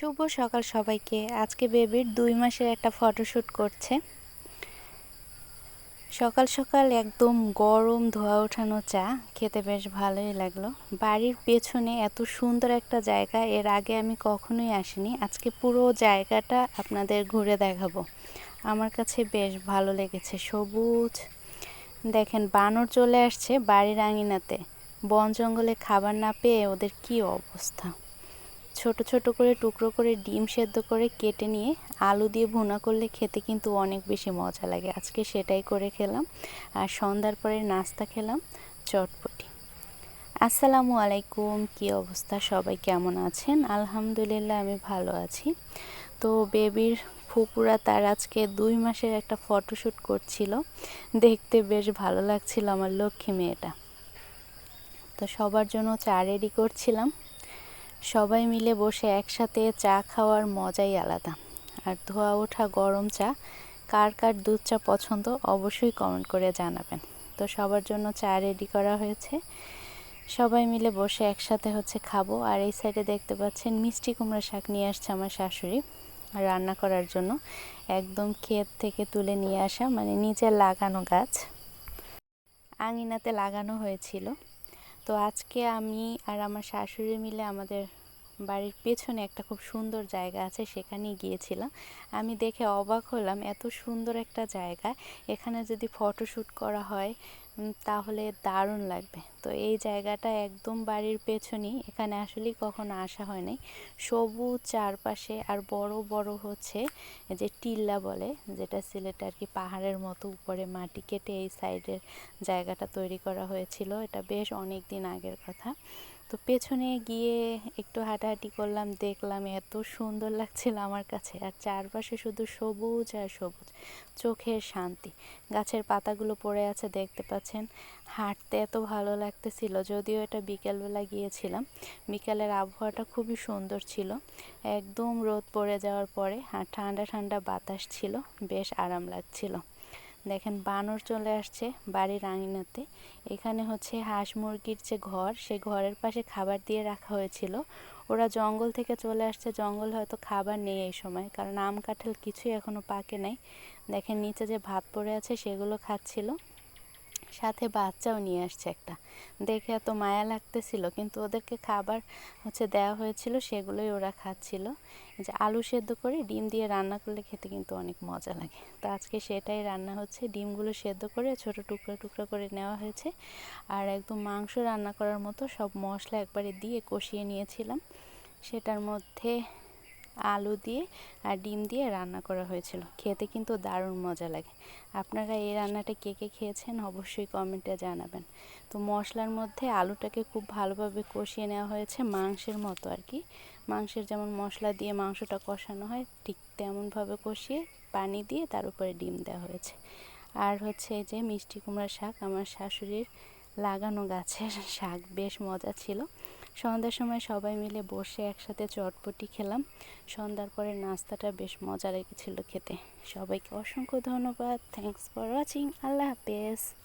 শুভ সকাল সবাইকে। আজকে বেবির দুই মাসের একটা ফটোশ্যুট করছে। সকাল সকাল একদম গরম ধোয়া ওঠানো চা, খেতে বেশ ভালোই লাগল। বাড়ির পেছনে এত সুন্দর একটা জায়গা, এর আগে আমি কখনোই আসিনি। আজকে পুরো জায়গাটা আপনাদের ঘুরে দেখাবো। আমার কাছে বেশ ভালো লেগেছে, সবুজ। দেখেন, বানর চলে আসছে বাড়ির আঙিনাতে। বন জঙ্গলে খাবার না পেয়ে ওদের কি অবস্থা। ছোট ছোট করে টুকরো করে ডিম সেদ্ধ করে কেটে নিয়ে আলু দিয়ে ভুনা করলে খেতে কিন্তু অনেক বেশি মজা লাগে। আজকে সেটাই করে খেলাম। আর সন্ধ্যার পরে নাস্তা খেলাম। চটপটি। আসসালামু আলাইকুম। কি অবস্থা? সবাই কেমন আছেন? আলহামদুলিল্লাহ, আমি ভালো আছি। তো বেবির ফুপুরা তার আজকে দুই মাসের একটা ফটোশ্যুট করছিল। দেখতে বেশ ভালো লাগছিল আমার লক্ষ্মী মেয়েটা। তো সবার জন্য চা রেডি করছিলাম। সবাই মিলে বসে একসাথে চা খাওয়ার মজাই আলাদা। আর ধোয়া ওঠা গরম চা, কার কার দুধ চা পছন্দ অবশ্যই কমেন্ট করে জানাবেন। তো সবার জন্য চা রেডি করা হয়েছে। সবাই মিলে বসে একসাথে হচ্ছে খাব। আর এই সাইডে দেখতে পাচ্ছেন মিষ্টি কুমড়া শাক নিয়ে আসছে আমার শাশুড়ি। রান্না করার জন্য একদম ক্ষেত থেকে তুলে নিয়ে আসা মানে নিচে লাগানো গাছ। আঙিনাতে লাগানো হয়েছিল। তো আজকে আমি আর আমার শাশুড়ি মিলে আমাদের বাড়ির পেছনে একটা খুব সুন্দর জায়গা আছে, সেখানেই গিয়েছিলাম। আমি দেখে অবাক হলাম, এত সুন্দর একটা জায়গা। এখানে যদি ফটোশ্যুট করা হয় তাহলে দারুণ লাগবে। তো এই জায়গাটা একদম বাড়ির পেছনেই, এখানে আসলেই কখনো আসা হয় নাই। সবুজ চারপাশে আর বড় বড় হচ্ছে যে টিল্লা বলে, যেটা সিলেট আর কি পাহাড়ের মতো উপরে মাটি কেটে এই সাইডের জায়গাটা তৈরি করা হয়েছিল। এটা বেশ অনেক দিন আগের কথা। তো পেছনে গিয়ে একটু হাঁটাহাঁটি করলাম, দেখলাম এত সুন্দর লাগছিল আমার কাছে। আর চারপাশে শুধু সবুজ আর সবুজ, চোখের শান্তি। গাছের পাতাগুলো পড়ে আছে, দেখতে পাচ্ছেন। হাঁটতে এত ভালো লাগতেছিল, যদিও এটা বিকেলবেলা গিয়েছিলাম। বিকেলের আবহাওয়াটা খুবই সুন্দর ছিল। একদম রোদ পড়ে যাওয়ার পরে আর ঠান্ডা ঠান্ডা বাতাস ছিল, বেশ আরাম লাগছিল। দেখেন বানর চলে আসছে বাড়ির আঙিনাতে। এখানে হচ্ছে হাঁস মুরগির যে ঘর, সে ঘরের পাশে খাবার দিয়ে রাখা হয়েছিল। ওরা জঙ্গল থেকে চলে আসছে। জঙ্গল হয়তো খাবার নেই এই সময়, কারণ আম কাঁঠাল কিছুই এখনও পাকে নাই। দেখেন নিচে যে ভাত পড়ে আছে সেগুলো খাচ্ছিল। সাথে বাচ্চাও নিয়ে আসছে একটা। দেখে এত মায়া লাগতেছিল, কিন্তু ওদেরকে খাবার হচ্ছে দেওয়া হয়েছিল, সেগুলোই ওরা খাচ্ছিল। যে আলু সেদ্ধ করে ডিম দিয়ে রান্না করলে খেতে কিন্তু অনেক মজা লাগে। তো আজকে সেটাই রান্না হচ্ছে, ডিমগুলো সেদ্ধ করে ছোট টুকরো টুকরো করে নেওয়া হয়েছে। আর একদম মাংস রান্না করার মতো সব মশলা একবারে দিয়ে কষিয়ে নিয়েছিলাম। সেটার মধ্যে আলু দিয়ে আর ডিম দিয়ে রান্না করা হয়েছিল। খেতে কিন্তু দারুণ মজা লাগে। আপনারা এই রান্নাটা কে কে খেয়েছেন অবশ্যই কমেন্টে জানাবেন। তো মশলার মধ্যে আলুটাকে খুব ভালোভাবে কষিয়ে নেওয়া হয়েছে মাংসের মতো আর কি। মাংসের যেমন মশলা দিয়ে মাংসটা কষানো হয়, ঠিক তেমনভাবে কষিয়ে পানি দিয়ে তার উপরে ডিম দেওয়া হয়েছে। আর হচ্ছে যে মিষ্টি কুমড়া শাক, আমার শাশুড়ির লাগানো গাছের শাক বেশ মজা ছিল। সন্ধ্যার সময় সবাই মিলে বসে একসাথে চটপটি খেলাম। সন্ধ্যার পরে নাস্তাটা বেশ মজা লেগেছিল খেতে। সবাইকে অসংখ্য ধন্যবাদ। থ্যাংকস ফর ওয়াচিং আল্লাহ হাফেজ।